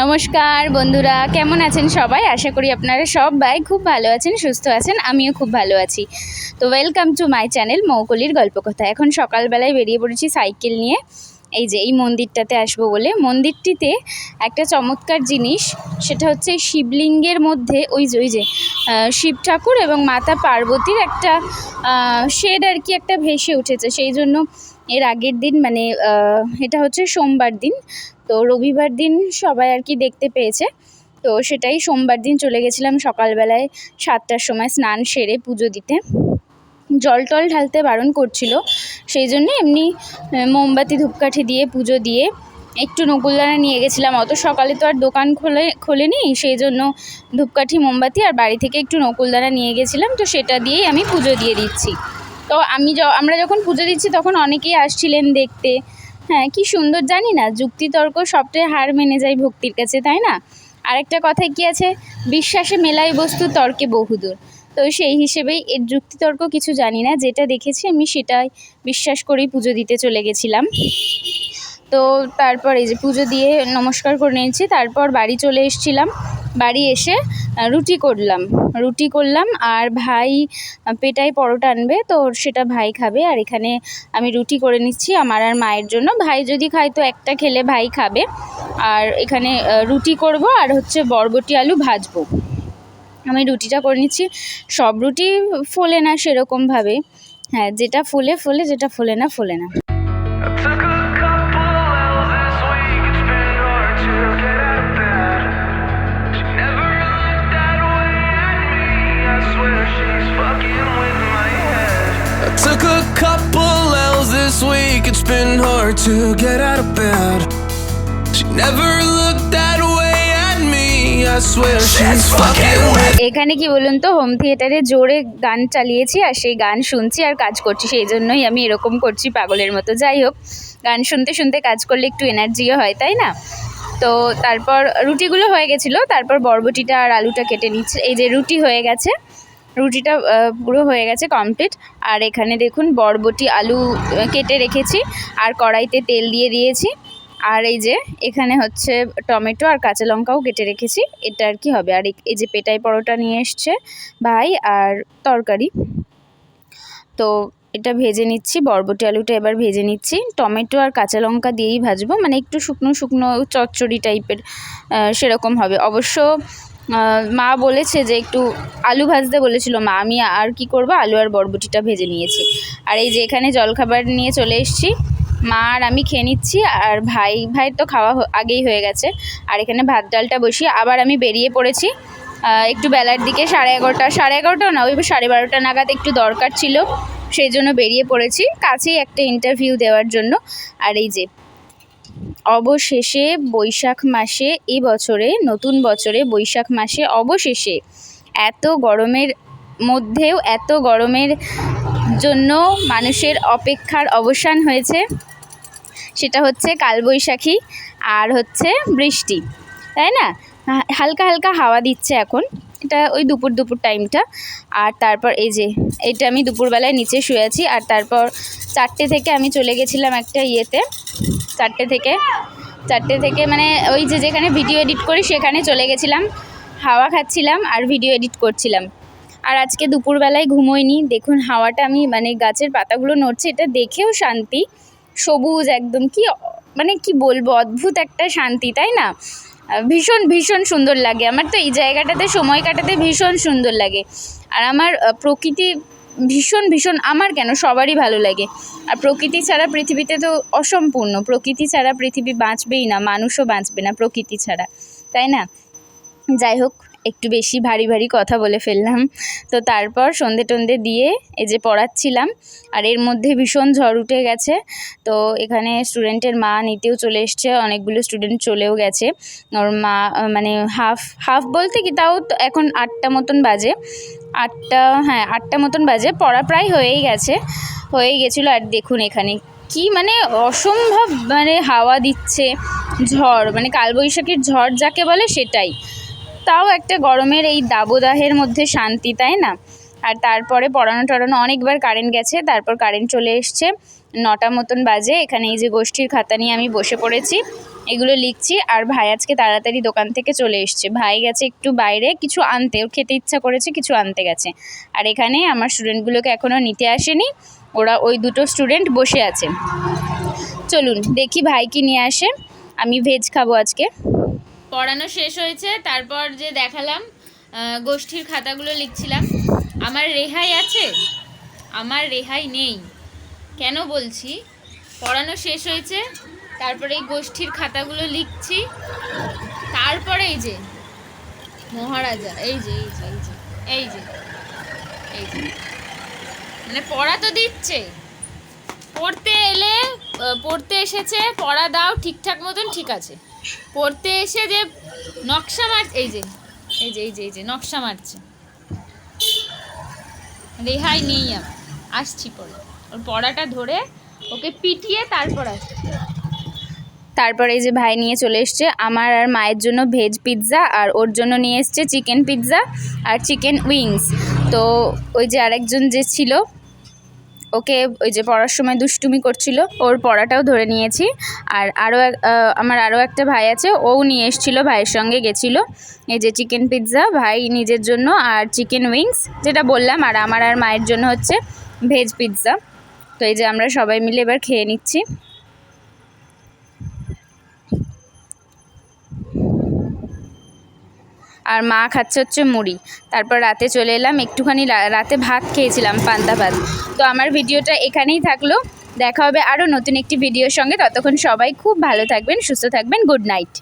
নমস্কার বন্ধুরা, কেমন আছেন সবাই? আশা করি আপনারা সবাই খুব ভালো আছেন, সুস্থ আছেন, আমিও খুব ভালো আছি। তো ওয়েলকাম টু মাই চ্যানেল মৌকলির গল্পকথা। এখন সকালবেলায় বেরিয়ে পড়েছি সাইকেল নিয়ে। এই যে, এই মন্দিরটাতে আসব বলে। মন্দিরটিতে একটা চমৎকার জিনিস, সেটা হচ্ছে শিবলিঙ্গের মধ্যে ওই যে ওই যে শিব ঠাকুর এবং মাতা পার্বতীর একটা শেড আর কি একটা ভেসে উঠেছে। সেই জন্য এর আগের দিন মানে এটা হচ্ছে সোমবার দিন, তো রবিবার দিন সবাই আর কি দেখতে পেয়েছে। তো সেটাই সোমবার দিন চলে গেছিলাম সকালবেলায় সাতটার সময় স্নান সেরে পুজো দিতে। জল টল ঢালতে বারণ করছিল। সেই জন্য এমনি মোমবাতি, ধূপকাঠি দিয়ে পুজো দিয়ে একটু নকুলদানা নিয়ে গেছিলাম। অত সকালে তো আর দোকান খোলে, খোলেনি। সেই জন্য ধূপকাঠি, মোমবাতি আর বাড়ি থেকে একটু নকুলদানা নিয়ে গেছিলাম। তো সেটা দিয়েই আমি পুজো দিয়ে দিচ্ছি। তো আমি আমরা যখন পুজো দিচ্ছি তখন অনেকেই আসছিলেন দেখতে। হ্যাঁ কি সুন্দর, জানি না। যুক্তিতর্ক সবটাই হার মেনে যায় ভক্তির কাছে, তাই না? আরেকটা কথায় কি আছে? বিশ্বাসে মেলাই বস্তু তর্কে বহুদূর। তো সেই হিসেবেই এর যুক্তিতর্ক কিছু জানি না। যেটা দেখেছি আমি সেটাই বিশ্বাস করেই পুজো দিতে চলে গেছিলাম। তো তারপর এই যে পুজো দিয়ে নমস্কার করে নিয়েছি, তারপর বাড়ি চলে এসেছিলাম। বাড়ি এসে রুটি করলাম। রুটি করলাম আর ভাই পেটাই পরোটা আনবে, তো সেটা ভাই খাবে। আর এখানে আমি রুটি করে নিচ্ছি আমার আর মায়ের জন্য। ভাই যদি খায় তো একটা খেলে ভাই খাবে। আর এখানে রুটি করব আর হচ্ছে বরবটি আলু ভাজবো। আমি রুটিটা করে নিচ্ছি সব রুটি ফোলে না সেরকমভাবে হ্যাঁ যেটা ফোলে ফোলে যেটা ফোলে না ফোলে না took a couple L's this week. It's been hard to get out of bed. She never looked that way এখানে কি বলুন তো হোম থিয়েটারে জোরে গান চালিয়েছি আর সেই গান শুনছি আর কাজ করছি সেই জন্যই আমি এরকম করছি পাগলের মতো। যাই হোক গান শুনতে শুনতে কাজ করলে একটু এনার্জিও হয় তাই না? তো তারপর রুটিগুলো হয়ে গেছিল তারপর বরবটিটা আর আলুটা কেটে নিচ্ছে। এই যে রুটি হয়ে গেছে রুটিটা পুরো হয়ে গেছে কমপ্লিট আর এখানে দেখুন বরবটি আলু কেটে রেখেছি আর কড়াইতে তেল দিয়ে দিয়েছি। আর এই যে এখানে হচ্ছে টমেটো আর কাঁচা লঙ্কাও কেটে রেখেছি। এটা আর কি হবে? আর এই- যে পেটাই পরোটা নিয়ে এসছে ভাই আর তরকারি। তো এটা ভেজে নিচ্ছি, বরবটি আলুটা এবার ভেজে নিচ্ছি। টমেটো আর কাঁচা লঙ্কা দিয়েই ভাজবো মানে একটু শুকনো শুকনো চচ্চড়ি টাইপের সেরকম হবে। অবশ্য মা বলেছে যে একটু আলু ভাজতে বলেছিল। মা, আমি আর কি করব? আলু আর বরবটিটা ভেজে নিয়েছি। আর এই যে এখানে জলখাবার নিয়ে চলে এসেছি। মা আর আমি খেয়ে নিচ্ছি, আর ভাই ভাই তো খাওয়া আগেই হয়ে গেছে। আর এখানে ভাত ডালটা বসিয়ে আবার আমি বেরিয়ে পড়েছি। একটু বেলার দিকে সাড়ে এগারোটা সাড়ে এগারোটা না, ওই সাড়ে বারোটা নাগাদ একটু দরকার ছিল, সেই জন্য বেরিয়ে পড়েছি। কাছেই একটা ইন্টারভিউ দেওয়ার জন্য। আর এই যে, অবশেষে বৈশাখ মাসে এই বছরে, নতুন বছরে বৈশাখ মাসে অবশেষে এত গরমের মধ্যেও, এত গরমের জন্য মানুষের অপেক্ষার অবসান হয়েছে। সেটা হচ্ছে কালবৈশাখী আর হচ্ছে বৃষ্টি, তাই না? হালকা হালকা হাওয়া দিচ্ছে এখন। এটা ওই দুপুর দুপুর টাইমটা আর তারপর এই যে এটা আমি দুপুরবেলায় নিচে শুয়ে আছি। আর তারপর চারটে থেকে আমি চলে গেছিলাম একটা ইয়েতে। চারটে থেকে চারটে থেকে মানে ওই যে যেখানে ভিডিও এডিট করি সেখানে চলে গেছিলাম। হাওয়া খাচ্ছিলাম আর ভিডিও এডিট করছিলাম। আর আজকে দুপুরবেলায় ঘুমোইনি। দেখুন হাওয়াটা আমি মানে গাছের পাতাগুলো নড়ছে, এটা দেখেও শান্তি। সবুজ একদম কি মানে কি বলব, অদ্ভুত একটা শান্তি, তাই না? ভীষণ ভীষণ সুন্দর লাগে। আমার তো এই জায়গাটাতে সময় কাটাতে ভীষণ সুন্দর লাগে। আর আমার প্রকৃতি ভীষণ ভীষণ, আমার কেন? সবারই ভালো লাগে। আর প্রকৃতি ছাড়া পৃথিবীতে তো অসম্পূর্ণ। প্রকৃতি ছাড়া পৃথিবী বাঁচবেই না, মানুষও বাঁচবে না প্রকৃতি ছাড়া। তাই না? যাই হোক একটু বেশি ভারী ভারী কথা বলে ফেললাম। তো তারপর সন্ধে টন্ধে দিয়ে এই যে পড়াচ্ছিলাম, আর এর মধ্যে ভীষণ ঝড় উঠে গেছে। তো এখানে স্টুডেন্টের মা নিতেও চলে এসছে, অনেকগুলো স্টুডেন্ট চলেও গেছে। ওর মা মানে হাফ হাফ বলতে কি, তাও এখন আটটা মতন বাজে। আটটা হ্যাঁ আটটা মতন বাজে, পড়া প্রায় হয়েই গেছে, হয়েই গেছিল। আর দেখুন এখানে কি মানে অসম্ভব মানে হাওয়া দিচ্ছে, ঝড় মানে কালবৈশাখীর ঝড় যাকে বলে সেটাই। তাও একটা গরমের এই দাবদাহের মধ্যে শান্তি, তাই না? আর তারপরে পড়ানো টড়ানো অনেকবার কারেন্ট গেছে, তারপর কারেন্ট চলে এসছে। নটা মতন বাজে, এখানে এই যে গোষ্ঠীর খাতা নিয়ে আমি বসে পড়েছি, এগুলো লিখছি। আর ভাই আজকে তাড়াতাড়ি দোকান থেকে চলে এসছে। ভাই গেছে একটু বাইরে, কিছু আনতে, ওর খেতে ইচ্ছা করেছে, কিছু আনতে গেছে। আর এখানে আমার স্টুডেন্টগুলোকে এখনও নিতে আসেনি, ওরা ওই দুটো স্টুডেন্ট বসে আছে। চলুন, দেখি ভাই কি নিয়ে আসে। আমি ভেজ খাব আজকে। পড়ানো শেষ হয়েছে, তারপর যে দেখালাম গোষ্ঠীর খাতাগুলো লিখছিলাম। আমার রেহাই আছে? আমার রেহাই নেই। কেন বলছি? পড়ানো শেষ হয়েছে, তারপরে এই গোষ্ঠীর খাতাগুলো লিখছি। তারপরে এই যে, মহারাজা এই যে এই যে এই যে এই যে। মানে পড়া তো দিচ্ছে। পড়তে এলে পড়তে এসেছে, পড়া দাও, ঠিকঠাক মতন, ঠিক আছে। পড়তে এসে যে নকশা মার, এই যে এই যে এই যে এই যে, নকশা মারছে। রেহাই নেই আমার আসছি পরে। ওর পড়াটা ধরে ওকে পিটিয়ে তারপর আসছি। তারপরে এই যে ভাই নিয়ে চলে এসছে, আমার আর মায়ের জন্য ভেজ পিৎজা আর ওর জন্য নিয়ে এসছে চিকেন পিৎজা আর চিকেন উইংস। তো ওই যে আরেকজন যে ছিল ওকে ওই যে পড়ার সময় দুষ্টুমি করছিল, ওর পড়াটাও ধরে নিয়েছি। আর আরও আমার আরও একটা ভাই আছে, ও নিয়ে এসেছিল, ভাইয়ের সঙ্গে গেছিল। এই যে চিকেন পিৎজা ভাই নিজের জন্য, আর চিকেন উইংস যেটা বললাম, আর আমার আর মায়ের জন্য হচ্ছে ভেজ পিৎজা তো এই যে আমরা সবাই মিলে এবার খেয়ে নিচ্ছি। আর মা খাচ্ছে হচ্ছে মুড়ি। তারপর রাতে চলে এলাম, একটুখানি রাতে ভাত খেয়েছিলাম, পান্তা ভাত। তো আমার ভিডিওটা এখানেই থাকল। দেখা হবে আরও নতুন একটি ভিডিওর সঙ্গে। ততক্ষণ সবাই খুব ভালো থাকবেন, সুস্থ থাকবেন। Good night.